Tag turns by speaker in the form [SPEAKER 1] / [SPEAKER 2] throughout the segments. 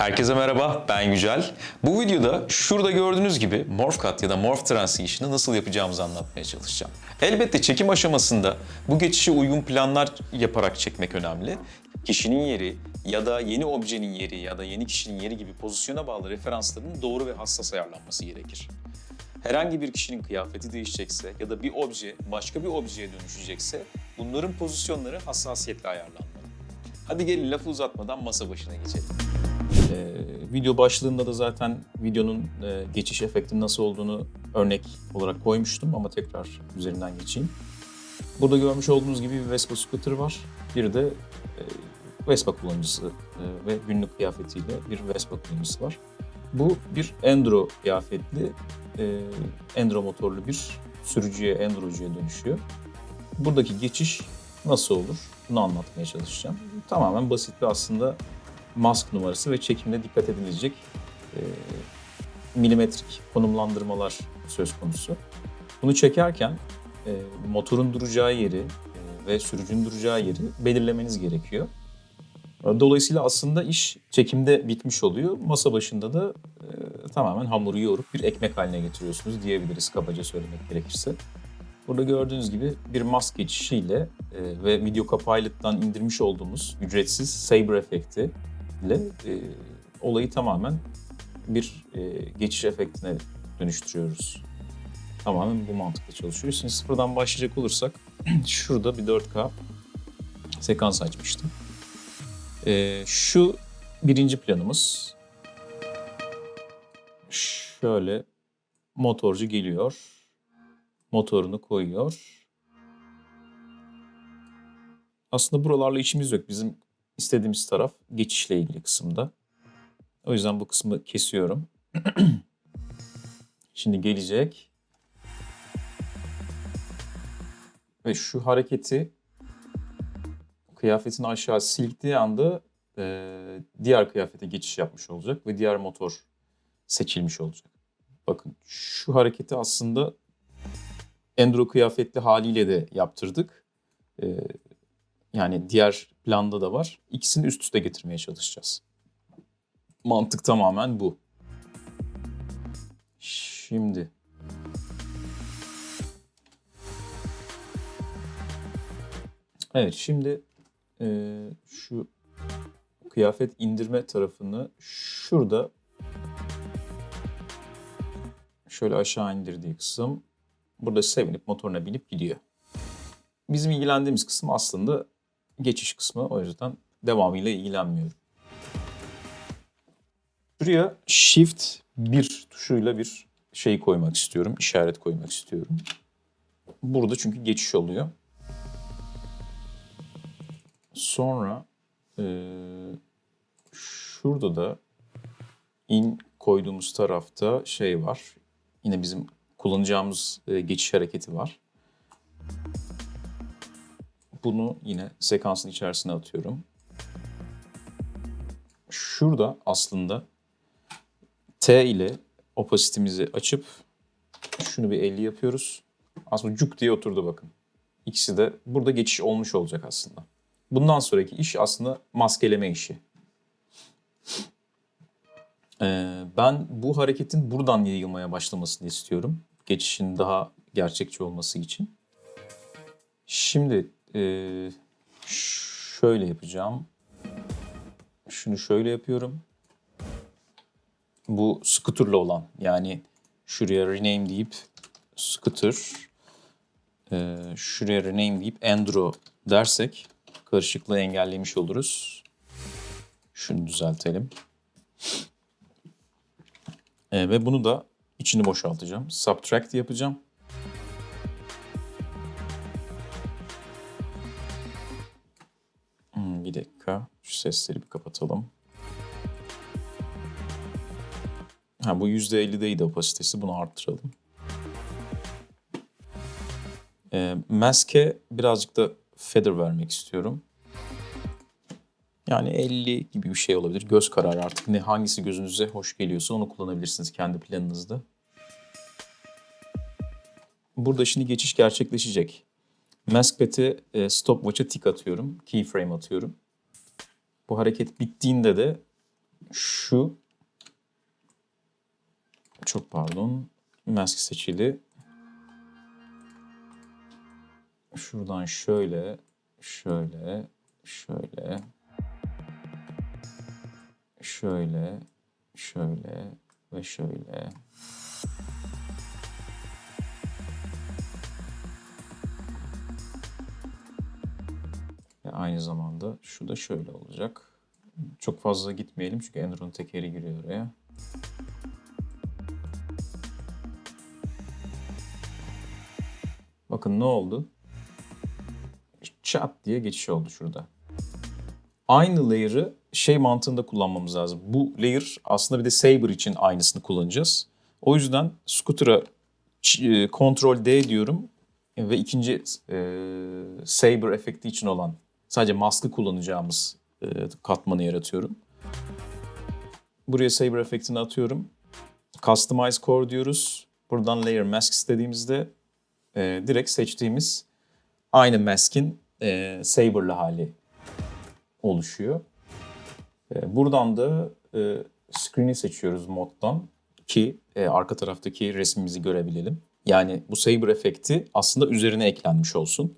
[SPEAKER 1] Herkese merhaba, ben Yücel. Bu videoda şurada gördüğünüz gibi Morph Cut ya da Morph Transition'ı nasıl yapacağımızı anlatmaya çalışacağım. Elbette çekim aşamasında bu geçişe uygun planlar yaparak çekmek önemli. Kişinin yeri ya da yeni objenin yeri ya da yeni kişinin yeri gibi pozisyona bağlı referansların doğru ve hassas ayarlanması gerekir. Herhangi bir kişinin kıyafeti değişecekse ya da bir obje başka bir objeye dönüşecekse bunların pozisyonları hassasiyetle ayarlanmalı. Hadi gelin lafı uzatmadan masa başına geçelim. Video başlığında da zaten videonun e, geçiş efekti nasıl olduğunu örnek olarak koymuştum ama tekrar üzerinden geçeyim. Burada görmüş olduğunuz gibi bir Vespa scooter var. Bir de e, Vespa kullanıcısı e, ve günlük kıyafetiyle bir Vespa kullanıcısı var. Bu bir Enduro kıyafetli, e, Enduro motorlu bir sürücüye, Endurocuya dönüşüyor. Buradaki geçiş nasıl olur? Bunu anlatmaya çalışacağım. Tamamen basit bir aslında mask numarası ve çekimde dikkat edilecek e, milimetrik konumlandırmalar söz konusu. Bunu çekerken e, motorun duracağı yeri e, ve sürücünün duracağı yeri belirlemeniz gerekiyor. Dolayısıyla aslında iş çekimde bitmiş oluyor. Masa başında da e, tamamen hamuru yoğurup bir ekmek haline getiriyorsunuz diyebiliriz kabaca söylemek gerekirse. Burada gördüğünüz gibi bir mask geçişiyle e, ve Video Copilot'tan indirmiş olduğumuz ücretsiz Saber efekti ile e, olayı tamamen bir e, geçiş efektine dönüştürüyoruz. Tamamen bu mantıkla çalışıyor. Şimdi sıfırdan başlayacak olursak şurada bir 4K sekans açmıştım. E, şu birinci planımız. Şöyle motorcu geliyor. Motorunu koyuyor. Aslında buralarla işimiz yok. Bizim istediğimiz taraf geçişle ilgili kısımda. O yüzden bu kısmı kesiyorum. Şimdi gelecek. Ve şu hareketi kıyafetini aşağı silktiği anda e, diğer kıyafete geçiş yapmış olacak ve diğer motor seçilmiş olacak. Bakın şu hareketi aslında Enduro kıyafetli haliyle de yaptırdık. E, yani diğer planda da var. İkisini üst üste getirmeye çalışacağız. Mantık tamamen bu. Şimdi Evet şimdi e, şu kıyafet indirme tarafını şurada şöyle aşağı indirdiği kısım burada sevinip motoruna binip gidiyor. Bizim ilgilendiğimiz kısım aslında geçiş kısmı. O yüzden devamıyla ilgilenmiyorum. Şuraya Shift 1 tuşuyla bir şey koymak istiyorum. işaret koymak istiyorum. Burada çünkü geçiş oluyor. Sonra eee, şurada da in koyduğumuz tarafta şey var. Yine bizim kullanacağımız e, geçiş hareketi var. Bunu yine sekansın içerisine atıyorum. Şurada aslında T ile opasitimizi açıp şunu bir 50 yapıyoruz. Aslında cuk diye oturdu bakın. İkisi de burada geçiş olmuş olacak aslında. Bundan sonraki iş aslında maskeleme işi. Ee, ben bu hareketin buradan yayılmaya başlamasını istiyorum. Geçişin daha gerçekçi olması için. Şimdi ee, şöyle yapacağım. Şunu şöyle yapıyorum. Bu scooter'la olan yani şuraya rename deyip scooter ee, şuraya rename deyip enduro dersek karışıklığı engellemiş oluruz. Şunu düzeltelim. Ee, ve bunu da içini boşaltacağım. Subtract yapacağım. Bir dakika. Şu sesleri bir kapatalım. Ha bu %50'deydi opasitesi. Bunu arttıralım. Ee, maske birazcık da feather vermek istiyorum. Yani 50 gibi bir şey olabilir. Göz kararı artık ne hangisi gözünüze hoş geliyorsa onu kullanabilirsiniz kendi planınızda. Burada şimdi geçiş gerçekleşecek. Maskpad'e e, stopwatch'a tik atıyorum. Keyframe atıyorum. Bu hareket bittiğinde de şu çok pardon mask seçili. Şuradan şöyle, şöyle, şöyle, şöyle, şöyle ve şöyle. Aynı zamanda şu da şöyle olacak. Çok fazla gitmeyelim çünkü Ender'ın tekeri giriyor oraya. Bakın ne oldu? Çat diye geçiş oldu şurada. Aynı layer'ı şey mantığında kullanmamız lazım. Bu layer aslında bir de Saber için aynısını kullanacağız. O yüzden Scooter'a e, Ctrl D diyorum ve ikinci e, Saber efekti için olan sadece maskı kullanacağımız e, katmanı yaratıyorum. Buraya Saber efektini atıyorum. Customize Core diyoruz. Buradan Layer Mask istediğimizde e, direkt seçtiğimiz aynı mask'in e, Saber'lı hali oluşuyor. E, buradan da screen'i seçiyoruz moddan ki arka taraftaki resmimizi görebilelim. Yani bu Saber efekti aslında üzerine eklenmiş olsun.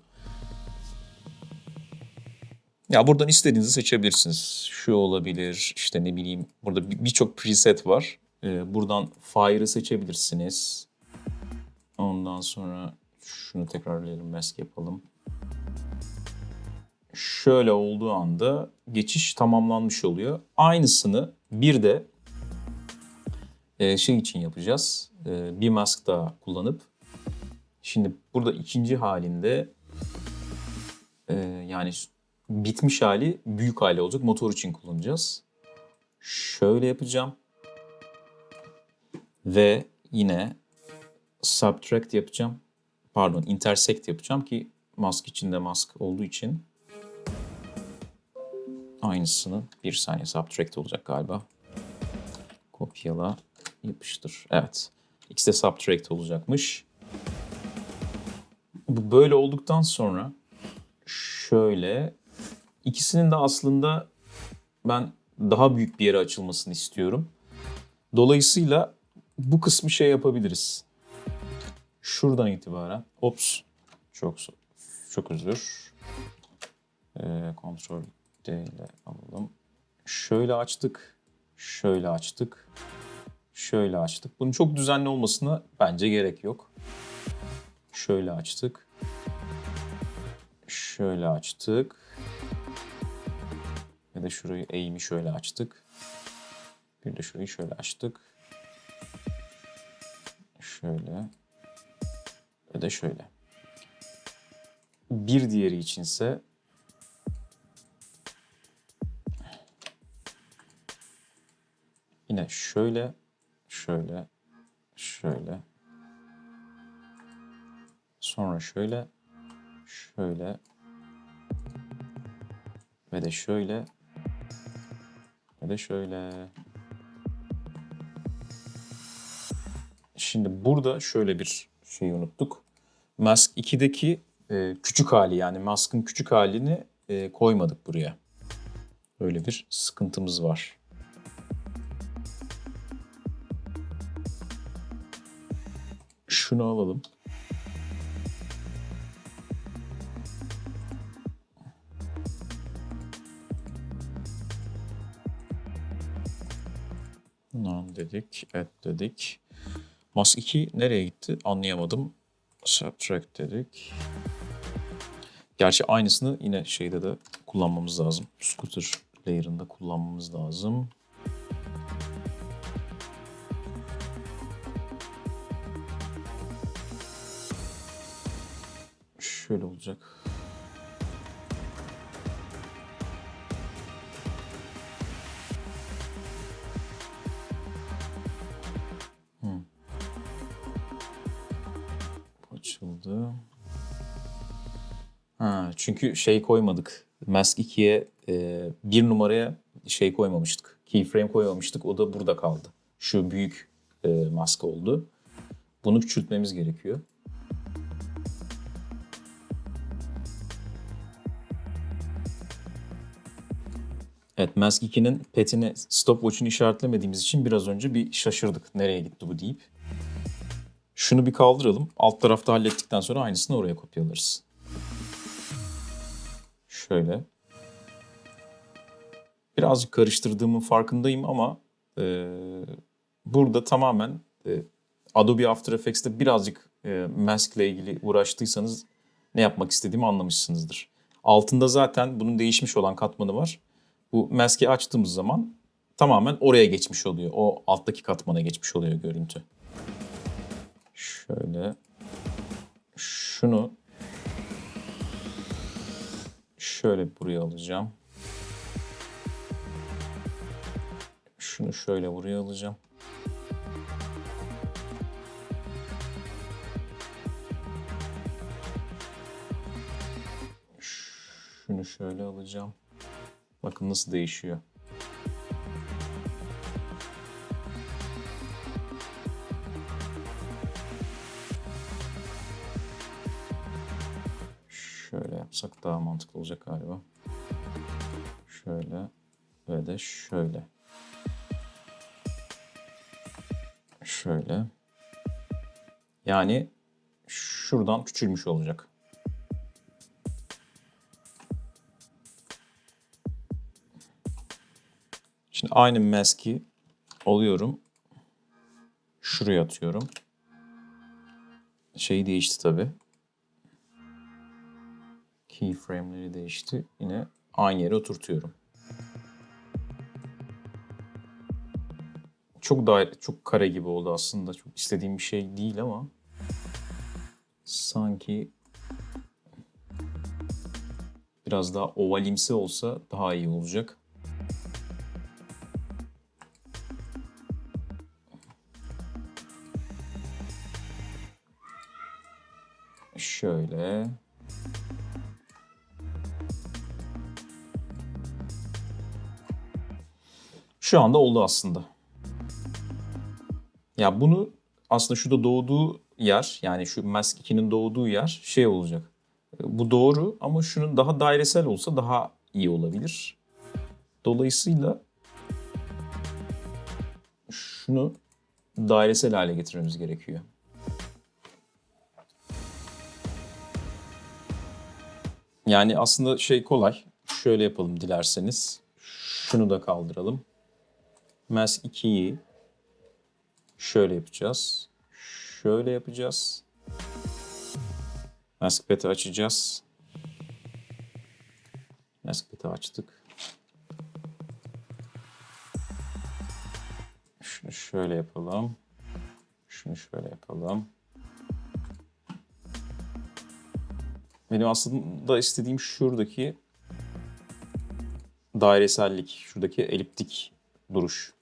[SPEAKER 1] Ya buradan istediğinizi seçebilirsiniz. Şu olabilir, işte ne bileyim burada bir- birçok preset var. Ee, buradan Fire'ı seçebilirsiniz. Ondan sonra şunu tekrarlayalım, mask yapalım. Şöyle olduğu anda geçiş tamamlanmış oluyor. Aynısını bir de e, şey için yapacağız. E, bir mask daha kullanıp şimdi burada ikinci halinde e, yani bitmiş hali büyük hali olacak. Motor için kullanacağız. Şöyle yapacağım. Ve yine subtract yapacağım. Pardon intersect yapacağım ki mask içinde mask olduğu için aynısını bir saniye subtract olacak galiba. Kopyala yapıştır. Evet. İkisi de subtract olacakmış. Bu böyle olduktan sonra şöyle ikisinin de aslında ben daha büyük bir yere açılmasını istiyorum. Dolayısıyla bu kısmı şey yapabiliriz. Şuradan itibaren. Ops. Çok çok özür. Ee, Ctrl D ile alalım. Şöyle açtık. Şöyle açtık. Şöyle açtık. Bunun çok düzenli olmasına bence gerek yok. Şöyle açtık. Şöyle açtık. Ya da şurayı eğimi şöyle açtık. Bir de şurayı şöyle açtık. Şöyle. Ve de şöyle. Bir diğeri içinse yine şöyle, şöyle, şöyle. Sonra şöyle, şöyle ve de şöyle de şöyle. Şimdi burada şöyle bir şeyi unuttuk. Mask 2'deki e, küçük hali yani Mask'ın küçük halini e, koymadık buraya. Öyle bir sıkıntımız var. Şunu alalım. None dedik, add dedik. Mask 2 nereye gitti anlayamadım. Subtract dedik. Gerçi aynısını yine şeyde de kullanmamız lazım. Scooter layer'ında kullanmamız lazım. Şöyle olacak. Çünkü şey koymadık. Mask 2'ye e, bir numaraya şey koymamıştık. Keyframe koymamıştık. O da burada kaldı. Şu büyük e, mask oldu. Bunu küçültmemiz gerekiyor. Evet Mask 2'nin petini stopwatch'unu işaretlemediğimiz için biraz önce bir şaşırdık. Nereye gitti bu deyip. Şunu bir kaldıralım. Alt tarafta hallettikten sonra aynısını oraya kopyalarız. Şöyle. Birazcık karıştırdığımın farkındayım ama e, burada tamamen e, Adobe After Effects'te birazcık e, mask ile ilgili uğraştıysanız ne yapmak istediğimi anlamışsınızdır. Altında zaten bunun değişmiş olan katmanı var. Bu mask'i açtığımız zaman tamamen oraya geçmiş oluyor. O alttaki katmana geçmiş oluyor görüntü. Şöyle şunu şöyle buraya alacağım. Şunu şöyle buraya alacağım. Şunu şöyle alacağım. Bakın nasıl değişiyor. Yapsak daha mantıklı olacak galiba. Şöyle ve de şöyle. Şöyle. Yani şuradan küçülmüş olacak. Şimdi aynı mask'i alıyorum. Şuraya atıyorum. Şey değişti tabi. Keyframe'leri değişti. Yine aynı yere oturtuyorum. Çok daire, çok kare gibi oldu aslında. Çok istediğim bir şey değil ama sanki biraz daha ovalimsi olsa daha iyi olacak. Şöyle. Şu anda oldu aslında. Ya bunu aslında şurada doğduğu yer yani şu Mask 2'nin doğduğu yer şey olacak. Bu doğru ama şunun daha dairesel olsa daha iyi olabilir. Dolayısıyla şunu dairesel hale getirmemiz gerekiyor. Yani aslında şey kolay. Şöyle yapalım dilerseniz. Şunu da kaldıralım. Mask 2'yi şöyle yapacağız. Şöyle yapacağız. Mask pet'i açacağız. Mask pet'i açtık. Şunu şöyle yapalım. Şunu şöyle yapalım. Benim aslında istediğim şuradaki dairesellik, şuradaki eliptik duruş.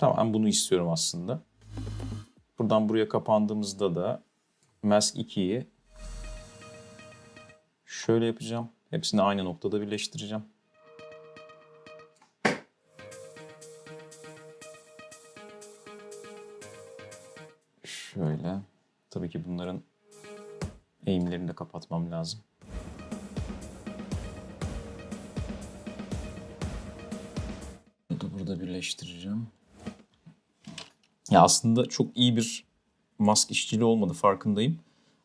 [SPEAKER 1] Tamam bunu istiyorum aslında. Buradan buraya kapandığımızda da Mask 2'yi şöyle yapacağım. Hepsini aynı noktada birleştireceğim. Şöyle. Tabii ki bunların eğimlerini de kapatmam lazım. Bunu da burada birleştireceğim. Ya aslında çok iyi bir mask işçiliği olmadı farkındayım.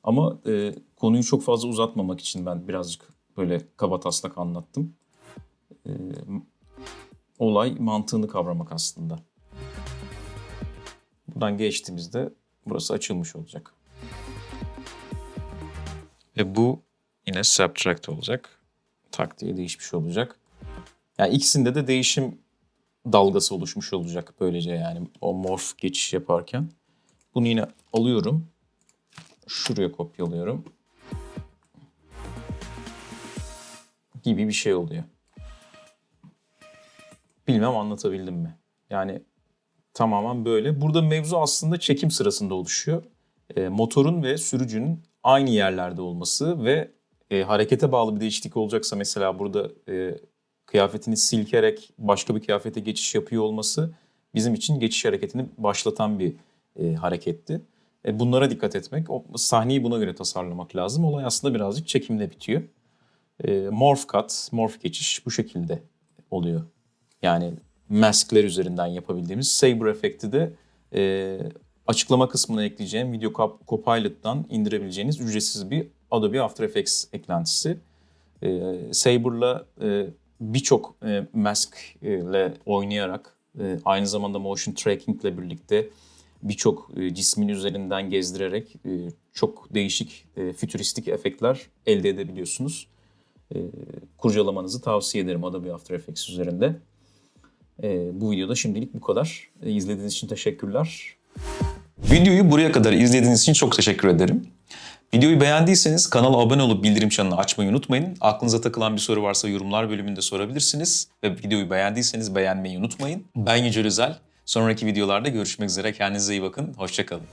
[SPEAKER 1] Ama e, konuyu çok fazla uzatmamak için ben birazcık böyle kaba taslak anlattım. E, olay mantığını kavramak aslında. Buradan geçtiğimizde burası açılmış olacak. Ve bu yine subtract olacak. Tak diye değişmiş olacak. Yani ikisinde de değişim dalgası oluşmuş olacak böylece yani o morph geçiş yaparken. Bunu yine alıyorum. Şuraya kopyalıyorum. Gibi bir şey oluyor. Bilmem anlatabildim mi? Yani tamamen böyle. Burada mevzu aslında çekim sırasında oluşuyor. E, motorun ve sürücünün aynı yerlerde olması ve e, harekete bağlı bir değişiklik olacaksa mesela burada e, kıyafetini silkerek başka bir kıyafete geçiş yapıyor olması bizim için geçiş hareketini başlatan bir e, hareketti. E, bunlara dikkat etmek, o sahneyi buna göre tasarlamak lazım. Olay aslında birazcık çekimle bitiyor. E, morph cut, morph geçiş bu şekilde oluyor. Yani maskler üzerinden yapabildiğimiz Saber efekti de e, açıklama kısmına ekleyeceğim Video Cop- Copilot'tan indirebileceğiniz ücretsiz bir Adobe After Effects eklentisi. E, Saber'la e, birçok e, mask ile oynayarak e, aynı zamanda motion tracking ile birlikte birçok e, cismin üzerinden gezdirerek e, çok değişik e, fütüristik efektler elde edebiliyorsunuz. E, kurcalamanızı tavsiye ederim Adobe After Effects üzerinde. E, bu videoda şimdilik bu kadar. E, izlediğiniz için teşekkürler. Videoyu buraya kadar izlediğiniz için çok teşekkür ederim. Videoyu beğendiyseniz kanala abone olup bildirim çanını açmayı unutmayın. Aklınıza takılan bir soru varsa yorumlar bölümünde sorabilirsiniz. Ve videoyu beğendiyseniz beğenmeyi unutmayın. Ben Yücel Özel. Sonraki videolarda görüşmek üzere. Kendinize iyi bakın. Hoşçakalın.